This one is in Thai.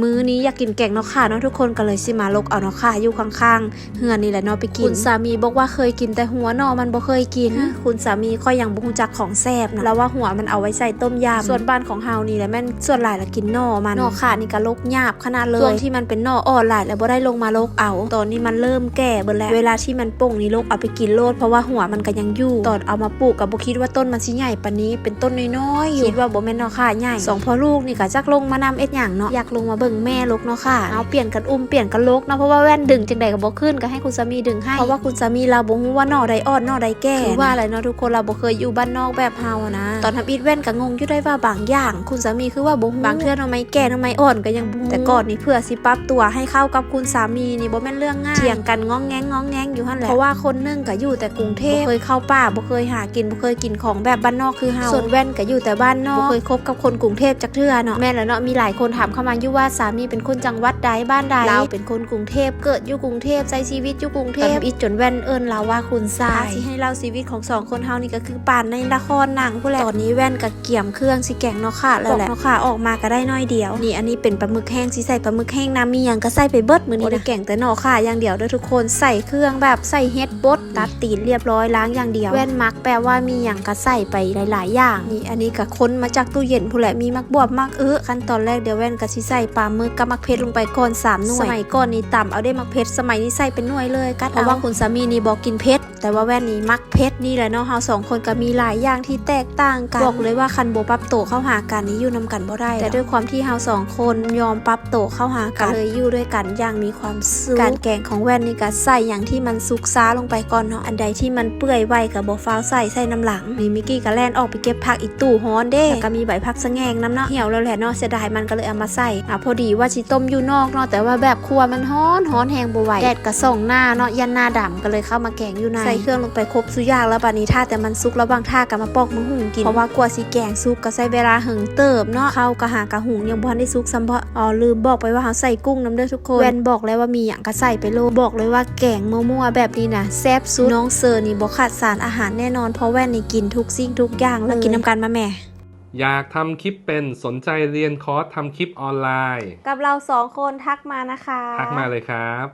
มื้อนี้อยากกินแกงนกข่าเนาะทุกคนก็เลยสิมาลกเอานกข่าอยู่ข้างๆเฮือนนี่แหละเนาะไปกินคุณสามีบอกว่าเคยกินแต่หัวเนอมันบ่เคยกิน คุณสามีค่อยยังบ่ฮู้จักของแซ่บนะแล้วว่าหัวมันเอาไว้ใส่ต้มยำส่วนบ้านของเฮานี่แหละแม่นส่วนหลายละกินหนอมันหนอข่านี่ก็ลกหยาบขนาดเลยช่วงที่มันเป็นหนออ่อนหลายแล้วบ่ได้ลงมาลกเอา ตอนนี้มันเริ่มแก่เบิดแล้วเวลาที่มันป่งนี่ลกเอาไปกินโลดเพราะว่าหัวมันก็ยังอยู่ตอนเอามาปลูกก็บ่คิดว่าต้นมันสิใหญ่ปานนี้เป็นต้นน้อยๆอยู่คิดว่าบ่แม่นหนอข่าใหญ่สองพ่อลูกนี่ก็จักลงมานำเอ็ดหยังเนาะอยากลงมาเบิ่งแม่ลกเนาะค่ะเอาเปลี่ยนกันอุ้มเปลี่ยนกันลกเนาะเพราะว่าแว่นดึงจังใดก็บ่ขึ้นก็ให้คุณสามีดึงให้เพราะว่าคุณสามีเราบ่ฮู้ว่าหนอใดอ่อนหนอใดแก่คือว่าอะไรเนาะทุกคนเราบ่เคยอยู่บ้านนอกแบบเฮาอะนะ ตอนทำอีทแว่นก็งงอยู่ได้ว่าบางอย่าง คุณสามีคือว่าบ่ฮู้บางเทื่อหน่อไม้แก่หน่อไม้อ่อนก็ยังบ่ฮู้แต่ก่อนนี่เพื่อสิปรับตัวให้เข้ากับคุณสามีนี่บ่แม่นเรื่องง่ายเถียงกันง้องแงงง้องแงงอยู่หั่นแหละเพราะว่าคนหนึงก็อยู่แต่กรุงเทพบ่เคยเข้าป่าบ่เคยหากินบ่เคยกินของแบบบ้านนอกคือเฮาส่วนแว่นก็อยู่แต่บ้านนอกบ่เคยคบกับคนกรุงเทพจักเทื่อเนาะแม่นแล้วเนาะมีหลายคนถามเข้ามาอยู่ว่าสามีเป็นคนจังหวัดใดบ้านใดเราเป็นคนกรุงเทพเกิดอยู่กรุงเทพใช้ชีวิตอยู่กรุงเทพอีจนแว่นเอิ้นเราว่าคุณทรายสิให้เล่าชีวิตของสองคนเฮานี่ก็คือป่านในละครหนังผู้แหละตอนนี้แว่นก็เกี่ยมเครื่องสิแกงเนาะค่ะแล้วแหละเนาะค่ะออกมาก็ได้น้อยเดียว นี่อันนี้เป็นปลาหมึกแห้งสิใส่ปลาหมึกแห้งน้ำมีหยังก็ใส่ไปเบิดมื้อนี้นะแกงแต่เนาะค่ะอย่างเดียวเด้อทุกคนใส่เครื่องแบบใส่เฮ็ดบดตัดตีนเรียบร้อยล้างอย่างเดียวแว่นมักแปลว่ามีหยังก็ใส่ไปหลาย ๆ อย่างนี่อันนี้ก็ค้นมาจากตู้เย็นผู้แหละมีมักบวบมักเออขั้นตอนแรกเดี๋ยวแว่นก็สิใส่ปลาหมึกกับมักเพชรลงไปก่อนสามหน่วย สมัยก่อนนี่ต่ำเอาได้มักเพชรสมัยนี้ใส่เป็นหน่วยเลยกัดเพราะว่าคุณสามีนี่บอกกินเพชรแต่ว่าแว่นนี่มักเพชรนี่แหละเนาะเฮาสองคนก็มีหลายอย่างที่แตกต่างกันบอกเลยว่าคันโบปรับโตเข้าหากันนี้อยู่นำกันบ่ได้ แต่ด้วยความที่เฮาสองคนยอมปรับโตเข้าหากันเลยอยู่ด้วยกันอย่างมีความสุขการแกงของแว่นนี่ก็ใส่อย่างที่มันสุกซ้าลงไปก่อนเนาะอันใดที่มันเปื่อยไวกับบ่ฟ้าวใส่ใส่น้ำหลังนี่มิกกี้ก็แล่นออกไปเก็บผักอีกตู้ฮ้อนเด้แล้วก็มีใบผักสะแงงน้ำเนาะเหี่ยวแล้วแหละเนาะเสียดายมันก็เลยเอามาใส่อะพอดีว่าสิต้มอยู่นอกเนาะแต่ว่าแบบครัวมันฮ้อนฮ้อนแหงบ่ไหวแดดก็ส่องหน้าเนาะยันหน้าดำก็เลยเข้ามาแกงอยู่ในใส่เครื่องลงไปครบสุกอยางแล้วบัดนี้ถ้าแต่มันสุกแล้วบางท่าก็มาปอกมือหุงกินเพราะว่ากลัวสิแกงสุกก็ใช้เวลาหึงเติบเนาะข้าวกะหากะหุงยังบ่ทันได้สุกซ้ำเพราะอ๋อลืมบอกไปว่าเขาใส่กุ้งน้ำเด้อทุกคนแวนบอกแล้วว่ามีหยังก็ใส่ไปโลดบอกเลยว่าแกงมั่วๆแบบนี้นะแซ่บสุดน้องเซอร์นี่บ่ขาดสารอาหารแน่นอนเพราะแว่นนี่กินทุกสิ่งทุกอย่างแล้วกินน้ำกันมาแม่ อยากทำคลิปเป็นสนใจเรียนคอร์สทำคลิปออนไลน์ กับเราสองคนทักมานะคะ ทักมาเลยครับ